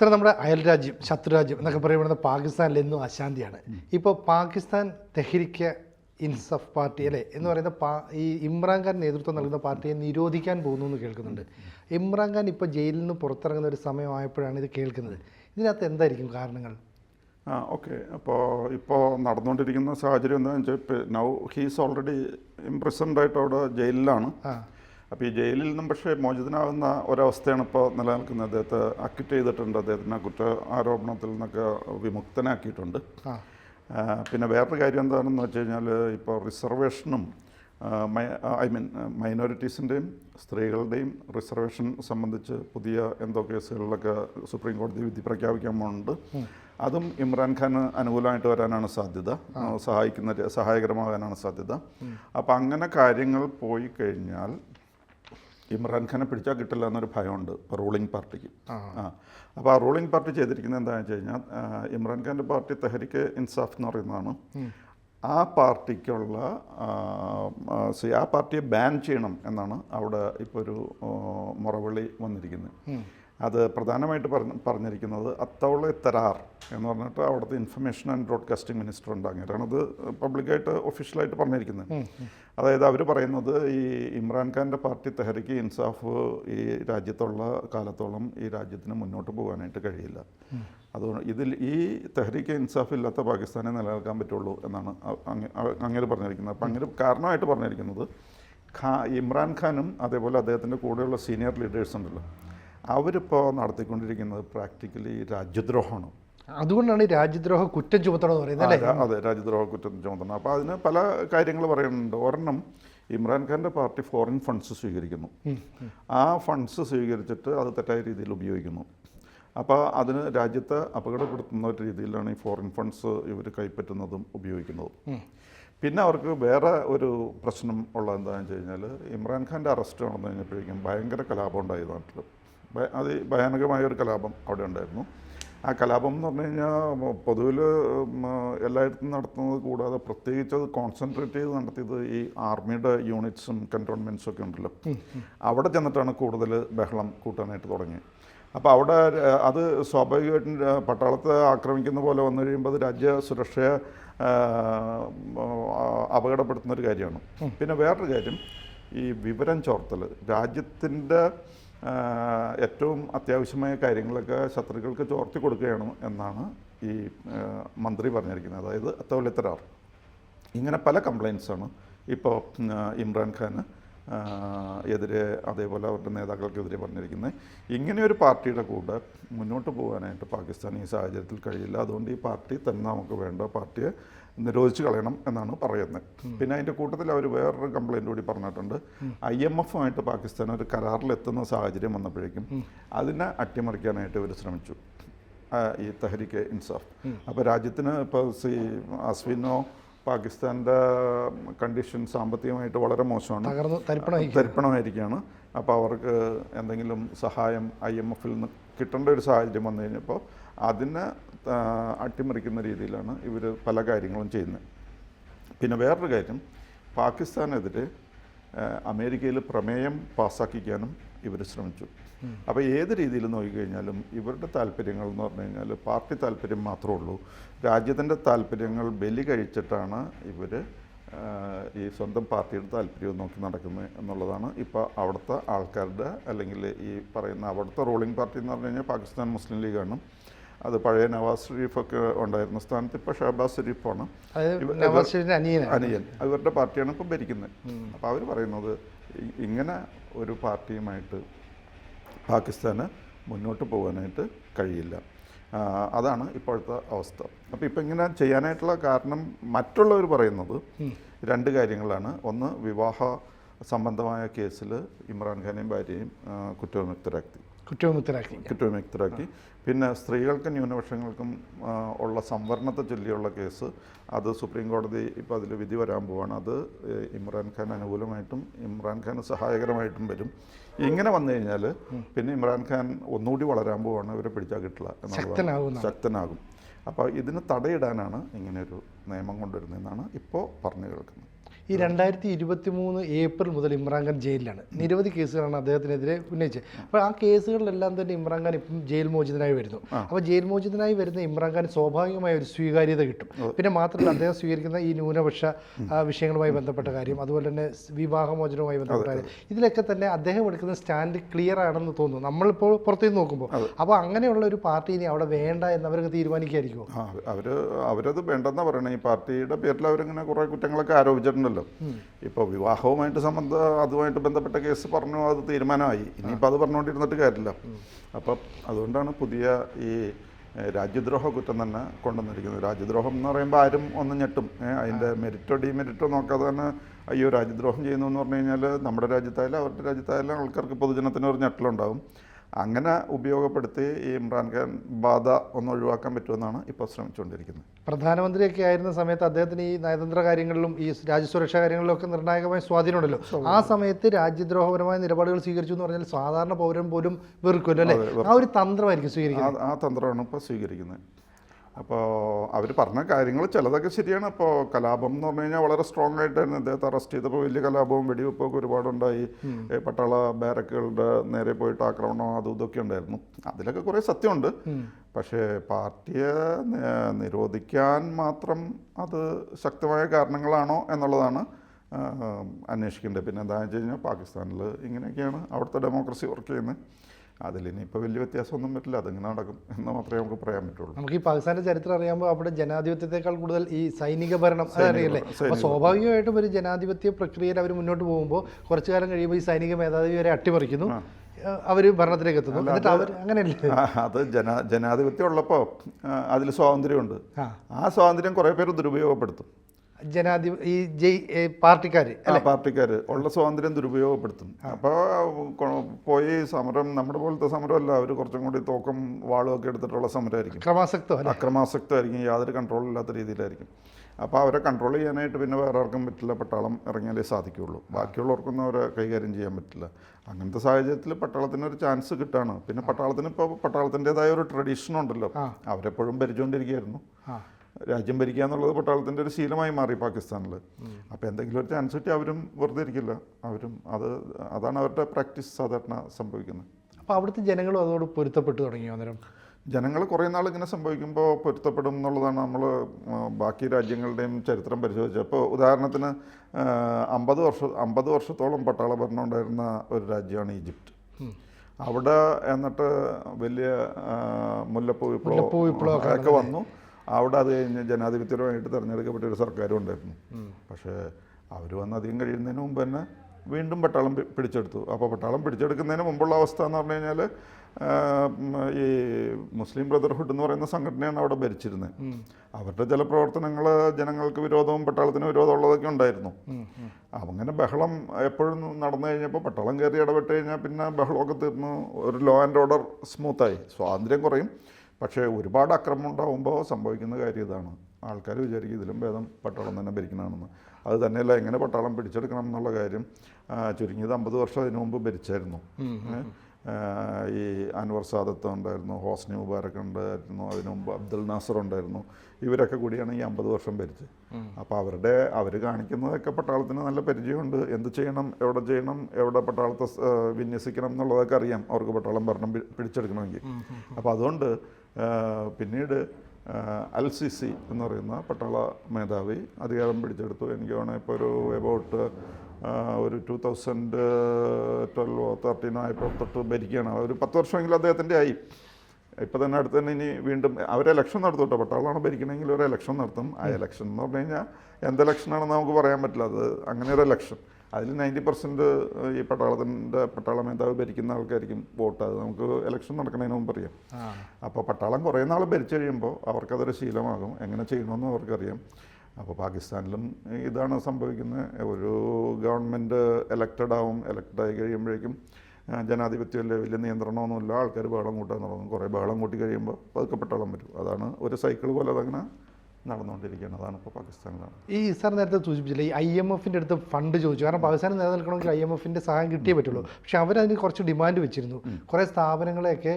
Sir നമ്മുടെ അയൽരാജ്യം ശത്രുരാജ്യം എന്നൊക്കെ പറയപ്പെടുന്ന പാകിസ്ഥാനിൽ എന്നും അശാന്തിയാണ്. ഇപ്പോൾ പാകിസ്ഥാൻ തെഹരിക്ക ഇൻസഫ് പാർട്ടി അല്ലേ? എന്ന് പറയുന്ന പാ ഈ ഇമ്രാൻഖാൻ നേതൃത്വം നൽകുന്ന പാർട്ടിയെ നിരോധിക്കാൻ പോകുന്നു എന്ന് കേൾക്കുന്നുണ്ട്. ഇമ്രാൻഖാൻ ഇപ്പോൾ ജയിലിൽ നിന്ന് പുറത്തിറങ്ങുന്ന ഒരു സമയമായപ്പോഴാണ് ഇത് കേൾക്കുന്നത്. ഇതിനകത്ത് എന്തായിരിക്കും കാരണങ്ങൾ? ആ ഓക്കെ. അപ്പോൾ ഇപ്പോൾ നടന്നുകൊണ്ടിരിക്കുന്ന സാഹചര്യം എന്താണെന്ന് വെച്ചാൽ നൗ ഹീസ് ഓൾറെഡി ഇംപ്രസന്റ് ആയിട്ട് അവിടെ ജയിലിലാണ്. ആ. അപ്പോൾ ഈ ജയിലിൽ നിന്നും പക്ഷേ മോചിതനാകുന്ന ഒരവസ്ഥയാണ് ഇപ്പോൾ നിലനിൽക്കുന്നത്. അദ്ദേഹത്തെ അക്വിറ്റ് ചെയ്തിട്ടുണ്ട്. അദ്ദേഹത്തിനെ കുറ്റ ആരോപണത്തിൽ നിന്നൊക്കെ വിമുക്തനാക്കിയിട്ടുണ്ട്. പിന്നെ വേറൊരു കാര്യം എന്താണെന്ന് വെച്ച് കഴിഞ്ഞാൽ ഇപ്പോൾ റിസർവേഷനും ഐ മീൻ മൈനോറിറ്റീസിന്റെയും സ്ത്രീകളുടെയും റിസർവേഷൻ സംബന്ധിച്ച് പുതിയ എന്തോ കേസുകളിലൊക്കെ സുപ്രീം കോടതി വിധി പ്രഖ്യാപിക്കാൻ പോകുന്നുണ്ട് അതും ഇമ്രാൻഖാന് അനുകൂലമായിട്ട് വരാനാണ് സാധ്യത. സഹായിക്കുന്ന സഹായകരമാകാനാണ് സാധ്യത. അപ്പം അങ്ങനെ കാര്യങ്ങൾ പോയി കഴിഞ്ഞാൽ ഇമ്രാൻഖാനെ പിടിച്ചാൽ കിട്ടില്ല എന്നൊരു ഭയമുണ്ട് റൂളിംഗ് പാർട്ടിക്ക്. ആ. അപ്പോൾ ആ റൂളിംഗ് പാർട്ടി ചെയ്തിരിക്കുന്നത് എന്താണെന്ന് വെച്ച് കഴിഞ്ഞാൽ ഇമ്രാൻഖാന്റെ പാർട്ടി തെഹരിക്ക് ഇൻസാഫ് എന്ന് പറയുന്നതാണ്. ആ പാർട്ടിക്കുള്ള ആ, പാർട്ടിയെ ബാൻ ചെയ്യണം എന്നാണ് അവിടെ ഇപ്പോൾ ഒരു മുറവിളി വന്നിരിക്കുന്നത്. അത് പ്രധാനമായിട്ട് പറഞ്ഞ പറഞ്ഞിരിക്കുന്നത് അത്തൗളെ തരാർ എന്ന് പറഞ്ഞിട്ട് അവിടുത്തെ ഇൻഫർമേഷൻ ആൻഡ് ബ്രോഡ്കാസ്റ്റിംഗ് മിനിസ്റ്റർ ഉണ്ട് അങ്ങനെയാണ് അത് പബ്ലിക്കായിട്ട് ഒഫീഷ്യലായിട്ട് പറഞ്ഞിരിക്കുന്നത് അതായത് അവർ പറയുന്നത് ഈ ഇമ്രാൻഖാന്റെ പാർട്ടി തെഹരിക്ക് ഇൻസാഫ് ഈ രാജ്യത്തുള്ള കാലത്തോളം ഈ രാജ്യത്തിന് മുന്നോട്ട് പോകാനായിട്ട് കഴിയില്ല. അതുകൊണ്ട് ഇതിൽ ഈ തെഹരിക്ക് ഇൻസാഫ് ഇല്ലാത്ത പാകിസ്ഥാനെ നിലനിൽക്കാൻ പറ്റുള്ളൂ എന്നാണ് അങ്ങനെ പറഞ്ഞിരിക്കുന്നത്. അപ്പം അങ്ങനെ കാരണമായിട്ട് പറഞ്ഞിരിക്കുന്നത് ഖാ ഇമ്രാൻഖാനും അതേപോലെ അദ്ദേഹത്തിന്റെ കൂടെയുള്ള സീനിയർ ലീഡേഴ്സ് ഉണ്ടല്ലോ. അവരിപ്പോൾ നടത്തിക്കൊണ്ടിരിക്കുന്നത് പ്രാക്ടിക്കലി രാജ്യദ്രോഹമാണ്. അതുകൊണ്ടാണ് രാജ്യദ്രോഹ കുറ്റം ചുമത്തണം എന്ന് പറയുന്നത് അതെ രാജ്യദ്രോഹ കുറ്റം ചുമത്തണം. അപ്പോൾ അതിന് പല കാര്യങ്ങൾ പറയുന്നുണ്ട്. ഒരെണ്ണം ഇമ്രാൻഖാന്റെ പാർട്ടി ഫോറിൻ ഫണ്ട്സ് സ്വീകരിക്കുന്നു. ആ ഫണ്ട്സ് സ്വീകരിച്ചിട്ട് അത് തെറ്റായ രീതിയിൽ ഉപയോഗിക്കുന്നു. അപ്പോൾ അതിന് രാജ്യത്തെ അപകടപ്പെടുത്തുന്ന ഒരു രീതിയിലാണ് ഈ ഫോറിൻ ഫണ്ട്സ് ഇവർ കൈപ്പറ്റുന്നതും ഉപയോഗിക്കുന്നതും. പിന്നെ അവർക്ക് വേറെ ഒരു പ്രശ്നം ഉള്ളത് എന്താണെന്ന് വെച്ച് കഴിഞ്ഞാൽ ഇമ്രാൻഖാന്റെ അറസ്റ്റ് നടന്നു കഴിഞ്ഞപ്പോഴേക്കും ഭയങ്കര കലാപം ഉണ്ടായി നാട്ടിൽ അത് ഭയാനകമായ ഒരു കലാപം അവിടെ ഉണ്ടായിരുന്നു. ആ കലാപം എന്ന് പറഞ്ഞു കഴിഞ്ഞാൽ പൊതുവിൽ എല്ലായിടത്തും നടത്തുന്നത് കൂടാതെ പ്രത്യേകിച്ച് അത് കോൺസെൻട്രേറ്റ് ചെയ്ത് നടത്തിയത് ഈ ആർമിയുടെ യൂണിറ്റ്സും കന്റോൺമെന്റ്സും ഒക്കെ ഉണ്ടല്ലോ. അവിടെ ചെന്നിട്ടാണ് കൂടുതൽ ബഹളം കൂട്ടാനായിട്ട് തുടങ്ങി അപ്പോൾ അവിടെ അത് സ്വാഭാവികമായിട്ടും പട്ടാളത്തെ ആക്രമിക്കുന്ന പോലെ വന്നു കഴിയുമ്പോൾ അത് രാജ്യ സുരക്ഷയെ അപകടപ്പെടുത്തുന്ന ഒരു കാര്യമാണ്. പിന്നെ വേറൊരു കാര്യം ഈ വിവരം ചോർത്തൽ രാജ്യത്തിന്റെ ഏറ്റവും അത്യാവശ്യമായ കാര്യങ്ങളൊക്കെ ശത്രുക്കൾക്ക് ചോർത്തി കൊടുക്കുകയാണ് എന്നാണ് ഈ മന്ത്രി പറഞ്ഞിരിക്കുന്നത്. അതായത് അത്തോലിത്തരാർ ഇങ്ങനെ പല കംപ്ലയിൻസാണ് ഇപ്പോൾ ഇമ്രാൻഖാന് എതിരെ അതേപോലെ അവരുടെ നേതാക്കൾക്കെതിരെ പറഞ്ഞിരിക്കുന്നത്. ഇങ്ങനെ ഒരു പാർട്ടിയുടെ കൂടെ മുന്നോട്ട് പോകാനായിട്ട് പാകിസ്ഥാൻ ഈ സാഹചര്യത്തിൽ കഴിയില്ല. അതുകൊണ്ട് ഈ പാർട്ടി തന്നെ നമുക്ക് വേണ്ട പാർട്ടിയെ നിരോധിച്ച് കളയണം എന്നാണ് പറയുന്നത്. പിന്നെ അതിന്റെ കൂട്ടത്തിൽ അവർ വേറൊരു കംപ്ലയിന്റ് കൂടി പറഞ്ഞിട്ടുണ്ട്. ഐ എം എഫുമായിട്ട് പാകിസ്ഥാൻ ഒരു കരാറിലെത്തുന്ന സാഹചര്യം വന്നപ്പോഴേക്കും അതിനെ അട്ടിമറിക്കാനായിട്ട് ഇവർ ശ്രമിച്ചു. ഈ തെഹരിക്ക് ഇൻസാഫ്. അപ്പോൾ രാജ്യത്തിന് ഇപ്പോൾ സി അസ്വിനോ പാകിസ്ഥാന്റെ കണ്ടീഷൻ സാമ്പത്തികമായിട്ട് വളരെ മോശമാണ്. തരിപ്പണമായിരിക്കുകയാണ്. അപ്പോൾ അവർക്ക് എന്തെങ്കിലും സഹായം ഐ എം എഫിൽ നിന്ന് കിട്ടേണ്ട ഒരു സാഹചര്യം വന്നു കഴിഞ്ഞപ്പോൾ അതിനെ അട്ടിമറിക്കുന്ന രീതിയിലാണ് ഇവർ പല കാര്യങ്ങളും ചെയ്യുന്നത്. പിന്നെ വേറൊരു കാര്യം പാകിസ്ഥാനെതിരെ അമേരിക്കയിൽ പ്രമേയം പാസ്സാക്കിക്കാനും ഇവർ ശ്രമിച്ചു. അപ്പോൾ ഏത് രീതിയിൽ നോക്കിക്കഴിഞ്ഞാലും ഇവരുടെ താല്പര്യങ്ങൾ എന്ന് പറഞ്ഞു കഴിഞ്ഞാൽ പാർട്ടി താല്പര്യം മാത്രമേ ഉള്ളൂ. രാജ്യത്തിന്റെ താല്പര്യങ്ങൾ ബലി കഴിച്ചിട്ടാണ് ഇവർ ഈ സ്വന്തം പാർട്ടിയുടെ താല്പര്യം നോക്കി നടക്കുന്നത് എന്നുള്ളതാണ് ഇപ്പോൾ അവിടുത്തെ ആൾക്കാരുടെ അല്ലെങ്കിൽ ഈ പറയുന്ന അവിടുത്തെ റൂളിംഗ് പാർട്ടി എന്ന് പറഞ്ഞു കഴിഞ്ഞാൽ പാകിസ്ഥാൻ മുസ്ലിം ലീഗാണ്. അത് പഴയ നവാസ് ഷെരീഫൊക്കെ ഉണ്ടായിരുന്ന സ്ഥാനത്ത് ഇപ്പോൾ ഷഹബാസ് ഷെരീഫാണ്. അനിയൻ. ഇവരുടെ പാർട്ടിയാണ് ഇപ്പം ഭരിക്കുന്നത് അപ്പോൾ അവർ പറയുന്നത് ഇങ്ങനെ ഒരു പാർട്ടിയുമായിട്ട് പാകിസ്ഥാന് മുന്നോട്ട് പോകാനായിട്ട് കഴിയില്ല. അതാണ് ഇപ്പോഴത്തെ അവസ്ഥ. അപ്പോൾ ഇപ്പം ഇങ്ങനെ ചെയ്യാനായിട്ടുള്ള കാരണം മറ്റുള്ളവർ പറയുന്നത് രണ്ട് കാര്യങ്ങളാണ്. ഒന്ന് വിവാഹ സംബന്ധമായ കേസിൽ ഇമ്രാൻഖാനെയും ഭാര്യയും കുറ്റവിമുക്തരാക്കി. കുറ്റവിമുക്തരാക്കി. കുറ്റവിമുക്തരാക്കി. പിന്നെ സ്ത്രീകൾക്കും ന്യൂനപക്ഷങ്ങൾക്കും ഉള്ള സംവരണത്തെ ചൊല്ലിയുള്ള കേസ് അത് സുപ്രീം കോടതി ഇപ്പോൾ അതിൽ വിധി വരാൻ പോവാണ്. അത് ഇമ്രാൻഖാൻ അനുകൂലമായിട്ടും ഇമ്രാൻഖാന് സഹായകരമായിട്ടും വരും. ഇങ്ങനെ വന്നു കഴിഞ്ഞാൽ പിന്നെ ഇമ്രാൻഖാൻ ഒന്നുകൂടി വളരാൻ പോവാണ്. ഇവരെ പിടിച്ചാൽ കിട്ടില്ല ശക്തനാകും ശക്തനാകും. അപ്പോൾ ഇതിന് തടയിടാനാണ് ഇങ്ങനെയൊരു നിയമം കൊണ്ടുവരുന്നതെന്നാണ് ഇപ്പോൾ പറഞ്ഞു കേൾക്കുന്നത്. ഈ രണ്ടായിരത്തി ഇരുപത്തി മൂന്ന് ഏപ്രിൽ മുതൽ ഇമ്രാൻഖാൻ ജയിലിലാണ്. നിരവധി കേസുകളാണ് അദ്ദേഹത്തിനെതിരെ ഉന്നയിച്ചത്. അപ്പോൾ ആ കേസുകളിലെല്ലാം തന്നെ ഇമ്രാൻഖാൻ ഇപ്പം ജയിൽ മോചിതനായി വരുന്നു. അപ്പോൾ ജയിൽ മോചിതനായി വരുന്ന ഇമ്രാൻഖാൻ സ്വാഭാവികമായ ഒരു സ്വീകാര്യത കിട്ടും. പിന്നെ മാത്രമല്ല അദ്ദേഹം സ്വീകരിക്കുന്ന ഈ ന്യൂനപക്ഷ വിഷയങ്ങളുമായി ബന്ധപ്പെട്ട കാര്യം അതുപോലെ തന്നെ വിവാഹമോചനവുമായി ബന്ധപ്പെട്ട കാര്യം. ഇതിലൊക്കെ തന്നെ അദ്ദേഹം എടുക്കുന്ന സ്റ്റാൻഡ് ക്ലിയർ ആണെന്ന് തോന്നുന്നു. നമ്മളിപ്പോൾ പുറത്തുനിന്ന് നോക്കുമ്പോൾ അപ്പോൾ അങ്ങനെയുള്ള ഒരു പാർട്ടി ഇനി അവിടെ വേണ്ട എന്ന് അവർക്ക് തീരുമാനിക്കായിരിക്കുമോ അവർ അവരത് വേണ്ടെന്ന് പറയണേ. ഈ പാർട്ടിയുടെ പേരിൽ അവരിങ്ങനെ കുറേ കുറ്റങ്ങളൊക്കെ ആരോപിച്ചിട്ടുണ്ടല്ലോ. ഇപ്പോൾ വിവാഹവുമായിട്ട് സംബന്ധ അതുമായിട്ട് ബന്ധപ്പെട്ട കേസ് പറഞ്ഞു അത് തീരുമാനമായി. ഇനിയിപ്പോൾ അത് പറഞ്ഞുകൊണ്ടിരുന്നിട്ട് കാര്യമില്ല. അപ്പം അതുകൊണ്ടാണ് പുതിയ ഈ രാജ്യദ്രോഹ കുറ്റം തന്നെ കൊണ്ടുവന്നിരിക്കുന്നത്. രാജ്യദ്രോഹം എന്ന് പറയുമ്പോൾ ആരും ഒന്നും ഞെട്ടും. അതിന്റെ അതിന്റെ മെരിറ്റോ ഡിമെരിറ്റോ നോക്കാതെ തന്നെ അയ്യോ രാജ്യദ്രോഹം ചെയ്യുന്നു എന്ന് പറഞ്ഞു കഴിഞ്ഞാൽ നമ്മുടെ രാജ്യത്തായാലും അവരുടെ രാജ്യത്തായാലും ആൾക്കാർക്ക് പൊതുജനത്തിന് ഒരു ഞെട്ടലുണ്ടാവും. അങ്ങനെ ഉപയോഗപ്പെടുത്തി ഈ ഇമ്രാൻഖാൻ ബാധ ഒന്ന് ഒഴിവാക്കാൻ പറ്റുമെന്നാണ് ഇപ്പോൾ ശ്രമിച്ചുകൊണ്ടിരിക്കുന്നത്. പ്രധാനമന്ത്രിയൊക്കെ ആയിരുന്ന സമയത്ത് അദ്ദേഹത്തിന് ഈ നയതന്ത്ര കാര്യങ്ങളിലും ഈ രാജ്യസുരക്ഷാ കാര്യങ്ങളിലും ഒക്കെ നിർണായകമായ സ്വാധീനമുണ്ടല്ലോ. ആ സമയത്ത് രാജ്യദ്രോഹപരമായ നിലപാടുകൾ സ്വീകരിച്ചു എന്ന് പറഞ്ഞാൽ സാധാരണ പൗരൻ പോലും വെറുക്കുമല്ലോ അല്ലേ? ആ ഒരു തന്ത്രമായിരിക്കും സ്വീകരിക്കുന്നത്. ആ തന്ത്രമാണ് ഇപ്പോൾ സ്വീകരിക്കുന്നത്. അപ്പോൾ അവർ പറഞ്ഞ കാര്യങ്ങൾ ചിലതൊക്കെ ശരിയാണ്. അപ്പോൾ കലാപം എന്ന് പറഞ്ഞു കഴിഞ്ഞാൽ വളരെ സ്ട്രോങ് ആയിട്ടായിരുന്നു അദ്ദേഹത്തെ അറസ്റ്റ് ചെയ്തപ്പോൾ വലിയ കലാപവും വെടിവെപ്പൊക്കെ ഒരുപാടുണ്ടായി. പട്ടാള ബാരക്കുകളുടെ നേരെ പോയിട്ട് ആക്രമണം അതും ഇതൊക്കെ ഉണ്ടായിരുന്നു. അതിലൊക്കെ കുറേ സത്യമുണ്ട്. പക്ഷേ പാർട്ടിയെ നിരോധിക്കാൻ മാത്രം അത് ശക്തമായ കാരണങ്ങളാണോ എന്നുള്ളതാണ് അന്വേഷിക്കേണ്ടത്. പിന്നെ എന്താണെന്ന് വെച്ച് കഴിഞ്ഞാൽ പാകിസ്ഥാനിൽ ഇങ്ങനെയൊക്കെയാണ് അവിടുത്തെ ഡെമോക്രസി വർക്ക് ചെയ്യുന്നത്. അതിലിനിപ്പോൾ വലിയ വ്യത്യാസമൊന്നും പറ്റില്ല. അതിങ്ങനെ നടക്കും എന്ന് മാത്രമേ നമുക്ക് പറയാൻ പറ്റുള്ളൂ. നമുക്ക് ഈ പാകിസ്ഥാന്റെ ചരിത്രം അറിയുമ്പോൾ അവിടെ ജനാധിപത്യത്തെക്കാൾ കൂടുതൽ ഈ സൈനിക ഭരണം അതറിയല്ലേ അപ്പോൾ സ്വാഭാവികമായിട്ടും ഒരു ജനാധിപത്യ പ്രക്രിയയിൽ അവർ മുന്നോട്ട് പോകുമ്പോൾ കുറച്ചു കാലം കഴിയുമ്പോൾ ഈ സൈനിക മേധാവി വരെ അട്ടിമറിക്കുന്നു. അവർ ഭരണത്തിലേക്ക് എത്തുന്നു. എന്നിട്ട് അവർ അങ്ങനെയല്ലേ? അത് ജന ജനാധിപത്യം ഉള്ളപ്പോൾ അതിൽ സ്വാതന്ത്ര്യമുണ്ട്. ആ. ആ സ്വാതന്ത്ര്യം കുറേ പേര് ദുരുപയോഗപ്പെടുത്തും. ജനാധിപ ഈ ജയ് പാർട്ടിക്കാർ പാർട്ടിക്കാർ ഉള്ള സ്വാതന്ത്ര്യം ദുരുപയോഗപ്പെടുത്തും അപ്പോൾ പോയി സമരം നമ്മുടെ പോലത്തെ സമരമല്ല. അവർ കുറച്ചും കൂടി തോക്കും വാളും ഒക്കെ എടുത്തിട്ടുള്ള സമരമായിരിക്കും. അക്രമാസക്തം അക്രമാസക്തമായിരിക്കും. യാതൊരു കൺട്രോൾ ഇല്ലാത്ത രീതിയിലായിരിക്കും. അപ്പോൾ അവരെ കൺട്രോൾ ചെയ്യാനായിട്ട് പിന്നെ വേറെ ആർക്കും പറ്റില്ല. പട്ടാളം ഇറങ്ങിയാലേ സാധിക്കുകയുള്ളൂ ബാക്കിയുള്ളവർക്കൊന്നും അവരെ കൈകാര്യം ചെയ്യാൻ പറ്റില്ല. അങ്ങനത്തെ സാഹചര്യത്തിൽ പട്ടാളത്തിന് ഒരു ചാൻസ് കിട്ടാണ്. പിന്നെ പട്ടാളത്തിന് ഇപ്പോൾ പട്ടാളത്തിന്റെതായ ഒരു ട്രഡീഷൻ ഉണ്ടല്ലോ അവരെപ്പോഴും ഭരിച്ചുകൊണ്ടിരിക്കുകയായിരുന്നു രാജ്യം ഭരിക്കുക എന്നുള്ളത് പട്ടാളത്തിന്റെ ഒരു ശീലമായി മാറി പാകിസ്ഥാനിൽ. അപ്പോൾ എന്തെങ്കിലും ഒരു ചാൻസ് കിട്ടി അവരും വെറുതെ ഇരിക്കില്ല. അവരും അത് അതാണ് അവരുടെ പ്രാക്ടീസ് സാധാരണ സംഭവിക്കുന്നത്. അപ്പോൾ അവിടുത്തെ ജനങ്ങളും അതോട് പൊരുത്തപ്പെട്ടു തുടങ്ങി അന്നേരം? ജനങ്ങൾ കുറേ നാൾ ഇങ്ങനെ സംഭവിക്കുമ്പോൾ പൊരുത്തപ്പെടും എന്നുള്ളതാണ് നമ്മൾ ബാക്കി രാജ്യങ്ങളുടെയും ചരിത്രം പരിശോധിച്ചത്. അപ്പോൾ ഉദാഹരണത്തിന് അമ്പത് വർഷം അമ്പത് വർഷത്തോളം പട്ടാള ഭരണം ഉണ്ടായിരുന്ന ഒരു രാജ്യമാണ് ഈജിപ്റ്റ് അവിടെ എന്നിട്ട് വലിയ മുല്ലപ്പൂ വിപ്ലവം ഒക്കെ വന്നു. അവിടെ അത് കഴിഞ്ഞ് ജനാധിപത്യപരമായിട്ട് തിരഞ്ഞെടുക്കപ്പെട്ട ഒരു സർക്കാരും ഉണ്ടായിരുന്നു. പക്ഷേ അവർ വന്ന് അധികം കഴിയുന്നതിന് മുമ്പ് തന്നെ വീണ്ടും പട്ടാളം പിടിച്ചെടുത്തു. അപ്പോൾ പട്ടാളം പിടിച്ചെടുക്കുന്നതിന് മുമ്പുള്ള അവസ്ഥ എന്ന് പറഞ്ഞു കഴിഞ്ഞാൽ ഈ മുസ്ലിം ബ്രദർഹുഡ് എന്ന് പറയുന്ന സംഘടനയാണ് അവിടെ ഭരിച്ചിരുന്നത്. അവരുടെ ചില പ്രവർത്തനങ്ങൾ ജനങ്ങൾക്ക് വിരോധവും പട്ടാളത്തിന് വിരോധം ഉള്ളതൊക്കെ ഉണ്ടായിരുന്നു. അങ്ങനെ ബഹളം എപ്പോഴും നടന്നു കഴിഞ്ഞപ്പോൾ പട്ടാളം കയറി ഇടപെട്ട് കഴിഞ്ഞാൽ പിന്നെ ബഹളമൊക്കെ തീർന്നു. ഒരു ലോ ആൻഡ് ഓർഡർ സ്മൂത്തായി സ്വാതന്ത്ര്യം കുറയും. പക്ഷേ ഒരുപാട് അക്രമം ഉണ്ടാകുമ്പോൾ സംഭവിക്കുന്ന കാര്യം ഇതാണ്. ആൾക്കാർ വിചാരിക്കും ഇതിലും ഭേദം പട്ടാളം തന്നെ ഭരിക്കണമെന്ന് അത് തന്നെയല്ല എങ്ങനെ പട്ടാളം പിടിച്ചെടുക്കണം എന്നുള്ള കാര്യം ചുരുങ്ങിയത് അമ്പത് വർഷം അതിനു മുമ്പ് ഭരിച്ചായിരുന്നു. ഈ അൻവർ സാദത്ത് ഉണ്ടായിരുന്നു ഹോസ്നി മുബാരക് ഉണ്ടായിരുന്നു അതിനു മുമ്പ് അബ്ദുൽ നാസർ ഉണ്ടായിരുന്നു. ഇവരൊക്കെ കൂടിയാണ് ഈ അമ്പത് വർഷം ഭരിച്ചത് അപ്പോൾ അവരുടെ അവർ കാണിക്കുന്നതൊക്കെ പട്ടാളത്തിന് നല്ല പരിചയമുണ്ട്. എന്ത് ചെയ്യണം എവിടെ ചെയ്യണം എവിടെ പട്ടാളത്തെ വിന്യസിക്കണം എന്നുള്ളതൊക്കെ അറിയാം. അവർക്ക് പട്ടാളം ഭരണം പിടിച്ചെടുക്കണമെങ്കിൽ. അപ്പോൾ അതുകൊണ്ട് പിന്നീട് അൽ സി സി എന്ന് പറയുന്ന പട്ടാള മേധാവി അധികാരം പിടിച്ചെടുത്തു. എനിക്ക് വേണമെങ്കിൽ ഇപ്പോൾ ഒരു എബൌട്ട് ഒരു ടു തൗസൻഡ് ട്വൽവോ തേർട്ടീനോ ആയപ്പോൾ തൊട്ട് ഭരിക്കുകയാണ്. ഒരു പത്ത് വർഷമെങ്കിലും അദ്ദേഹത്തിന്റെ ആയി. ഇപ്പോൾ തന്നെ അടുത്ത് തന്നെ ഇനി വീണ്ടും അവർ ഇലക്ഷൻ നടത്തും കേട്ടോ. പട്ടാളമാണ് ഭരിക്കണമെങ്കിൽ ഒരു ഇലക്ഷൻ നടത്തും. ആ ഇലക്ഷൻ എന്ന് പറഞ്ഞു കഴിഞ്ഞാൽ എന്ത് ഇലക്ഷനാണെന്ന് നമുക്ക് പറയാൻ പറ്റില്ല. അത് അങ്ങനെ ഒരു ഇലക്ഷൻ അതിൽ നയന്റി പെർസെന്റ് ഈ പട്ടാളത്തിന്റെ പട്ടാള മേധാവി ഭരിക്കുന്ന ആൾക്കായിരിക്കും വോട്ട്. അത് നമുക്ക് ഇലക്ഷൻ നടക്കുന്നതിന് മുമ്പ് അറിയാം. അപ്പോൾ പട്ടാളം കുറേ നാൾ ഭരിച്ചു കഴിയുമ്പോൾ അവർക്കതൊരു ശീലമാകും. എങ്ങനെ ചെയ്യണമെന്ന് അവർക്കറിയാം. അപ്പോൾ പാകിസ്ഥാനിലും ഇതാണ് സംഭവിക്കുന്നത് ഒരു ഗവൺമെന്റ് എലക്റ്റഡ് ആവും. എലക്റ്റഡ് ആയി കഴിയുമ്പോഴേക്കും ജനാധിപത്യമല്ലേ വലിയ നിയന്ത്രണമൊന്നുമില്ല. ആൾക്കാർ ബഹളം കൂട്ടാൻ തുടങ്ങും. കുറേ ബഹളം കൂട്ടി കഴിയുമ്പോൾ പതുക്കെ പട്ടാളം വരും. അതാണ് ഒരു സൈക്കിൾ പോലെ അതങ്ങനെ നടന്നുകൊണ്ടിരിക്കുകയാണ് അതാണ് ഇപ്പോൾ പാകിസ്ഥാനിലാണ്. ഈ സാർ നേരത്തെ സൂചിപ്പിച്ചില്ല ഈ ഐ എം എഫിന്റെ അടുത്ത് ഫണ്ട് ചോദിച്ചു. കാരണം പാകിസ്ഥാൻ നിലനിൽക്കണമെങ്കിൽ ഐ എം എഫിന്റെ സഹായം കിട്ടിയേ പറ്റുള്ളൂ. പക്ഷെ അവരതിന് കുറച്ച് ഡിമാൻഡ് വെച്ചിരുന്നു. കുറേ സ്ഥാപനങ്ങളെയൊക്കെ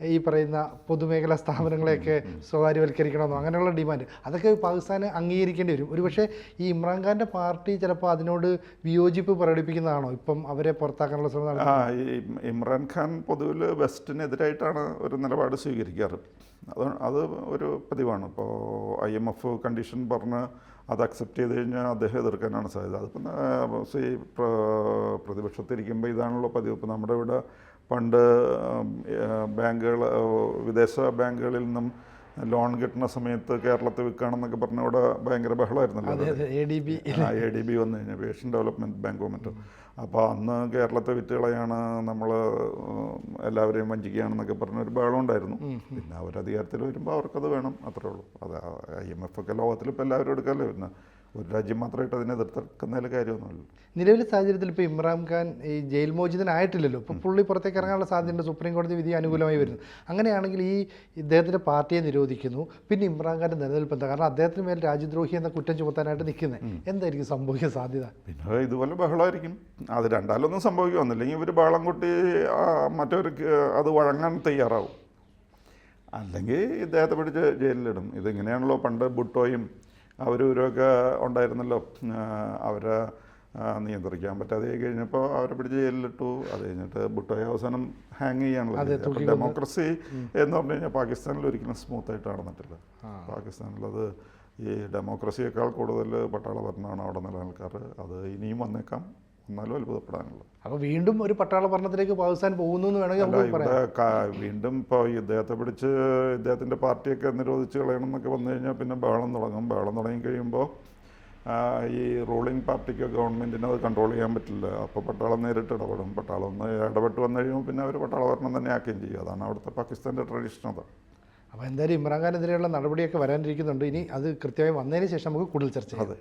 ഈ പറയുന്ന പൊതുമേഖലാ സ്ഥാപനങ്ങളെയൊക്കെ സ്വകാര്യവൽക്കരിക്കണമെന്നോ അങ്ങനെയുള്ള ഡിമാൻഡ്. അതൊക്കെ പാകിസ്ഥാന് അംഗീകരിക്കേണ്ടി വരും. ഒരുപക്ഷെ ഈ ഇമ്രാൻഖാന്റെ പാർട്ടി ചിലപ്പോൾ അതിനോട് വിയോജിപ്പ് പ്രകടിപ്പിക്കുന്നതാണോ? ഇപ്പം അവരെ പുറത്താക്കാനുള്ള ശ്രമം നടത്തുന്നത്? ഇമ്രാൻഖാൻ പൊതുവിൽ വെസ്റ്റിനെതിരായിട്ടാണ് ഒരു നിലപാട് സ്വീകരിക്കാറ്. അത് അത് ഒരു പതിവാണ്. ഇപ്പോൾ ഐ എം എഫ് കണ്ടീഷൻ പറഞ്ഞ് അത് അക്സെപ്റ്റ് ചെയ്ത് കഴിഞ്ഞാൽ അദ്ദേഹം എതിർക്കാനാണ് സാധ്യത. അതിപ്പം പ്രതിപക്ഷത്തിരിക്കുമ്പോൾ ഇതാണല്ലോ പതിവ്. ഇപ്പം നമ്മുടെ ഇവിടെ പണ്ട് ബാങ്കുകൾ വിദേശ ബാങ്കുകളിൽ നിന്നും ലോൺ കിട്ടുന്ന സമയത്ത് കേരളത്തിൽ വിൽക്കുകയാണെന്നൊക്കെ പറഞ്ഞ ഇവിടെ ഭയങ്കര ബഹളമായിരുന്നല്ലോ A D B A D B വന്നു കഴിഞ്ഞാൽ ഏഷ്യൻ ഡെവലപ്മെന്റ് ബാങ്കോ മറ്റോ അപ്പോൾ അന്ന് കേരളത്തെ വിറ്റുകളെയാണ് നമ്മൾ എല്ലാവരെയും വഞ്ചിക്കുകയാണെന്നൊക്കെ പറഞ്ഞൊരു ബഹളം ഉണ്ടായിരുന്നു. പിന്നെ അവർ അധികാരത്തിൽ വരുമ്പോൾ അവർക്കത് വേണം അത്രേ ഉള്ളൂ. അത് ഐ എം എഫ് ഒക്കെ ലോകത്തിൽ ഇപ്പോൾ എല്ലാവരും എടുക്കാമല്ലോ. പിന്നെ ഒരു രാജ്യം മാത്രമായിട്ട് അതിനെ എതിർത്തിരിക്കുന്നതിൽ കാര്യമൊന്നുമില്ല. നിലവിലെ സാഹചര്യത്തിൽ ഇപ്പോൾ ഇമ്രാൻഖാൻ ഈ ജയിൽ മോചിതനായിട്ടില്ലല്ലോ. ഇപ്പോൾ പുള്ളി പുറത്തേക്ക് ഇറങ്ങാനുള്ള സാധ്യതയുണ്ട്. സുപ്രീം കോടതി വിധി അനുകൂലമായി വരുന്നു. അങ്ങനെയാണെങ്കിൽ ഈ ഇദ്ദേഹത്തിന്റെ പാർട്ടിയെ നിരോധിക്കുന്നു. പിന്നെ ഇമ്രാൻഖാന്റെ നിലനിൽപ്പ് എന്താ? കാരണം അദ്ദേഹത്തിന് മേൽ രാജ്യദ്രോഹി എന്ന കുറ്റം ചുമത്താനായിട്ട് നിൽക്കുന്നത് എന്തായിരിക്കും സംഭവിക്കാൻ സാധ്യത? പിന്നെ ഇതുപോലെ ബഹളമായിരിക്കും. അത് രണ്ടാലൊന്നും സംഭവിക്കും. ഒന്നില്ലെങ്കിൽ ഇവർ ബഹളം കൊട്ടി മറ്റവർക്ക് അത് വഴങ്ങാൻ തയ്യാറാവും. അല്ലെങ്കിൽ ഇദ്ദേഹത്തെ പിടിച്ച് ജയിലിലിടും. ഇതിങ്ങനെയാണല്ലോ പണ്ട് ബുട്ടോയും അവരും ഇവരൊക്കെ ഉണ്ടായിരുന്നല്ലോ അവരെ നിയന്ത്രിക്കാൻ പറ്റാതെ കഴിഞ്ഞപ്പോൾ അവരെ പിടിച്ച് ജയിലിലിട്ടു. അത് കഴിഞ്ഞിട്ട് ബുട്ടോയെ അവസാനം ഹാങ് ചെയ്യാനുള്ളത് ഡെമോക്രസി എന്ന് പറഞ്ഞു കഴിഞ്ഞാൽ പാകിസ്ഥാനിൽ ഒരിക്കലും സ്മൂത്ത് ആയിട്ട് നടന്നിട്ടില്ല. പാകിസ്ഥാനിലത് ഈ ഡെമോക്രസിയേക്കാൾ കൂടുതൽ പട്ടാള ഭരണമാണ് അവിടെ നിലനിൽക്കാറ്. അത് ഇനിയും വന്നേക്കാം. എന്നാലും അത്ഭുതപ്പെടാനുള്ളത്. അപ്പോൾ വീണ്ടും ഒരു പട്ടാള ഭരണത്തിലേക്ക് പാകിസ്ഥാൻ പോകുന്നു എന്ന് വേണമെങ്കിൽ അല്ല നമുക്ക് പറയാം. വീണ്ടും ഇപ്പോൾ ഇദ്ദേഹത്തെ പിടിച്ച് ഇദ്ദേഹത്തിന്റെ പാർട്ടിയൊക്കെ നിരോധിച്ച് കളയണം എന്നൊക്കെ വന്നു കഴിഞ്ഞാൽ പിന്നെ ബഹളം തുടങ്ങും. ബഹളം തുടങ്ങി കഴിയുമ്പോൾ ഈ റൂളിംഗ് പാർട്ടിക്കോ ഗവൺമെന്റിനോ അത് കൺട്രോൾ ചെയ്യാൻ പറ്റില്ല. അപ്പോൾ പട്ടാളം നേരിട്ട് ഇടപെടും. പട്ടാളം ഒന്ന് ഇടപെട്ട് വന്നു കഴിയുമ്പോൾ പിന്നെ അവർ പട്ടാള ഭരണം തന്നെ ആക്കുകയും ചെയ്യും. അതാണ് അവിടുത്തെ പാകിസ്ഥാന്റെ ട്രഡീഷൻ അതാണ് അപ്പോൾ എന്തായാലും ഇമ്രാൻഖാനെതിരെയുള്ള നടപടിയൊക്കെ വരാനിരിക്കുന്നുണ്ട്. ഇനി അത് കൃത്യമായി വന്നതിന് ശേഷം നമുക്ക് കൂടുതൽ ചർച്ച ചെയ്യാം. അതെ.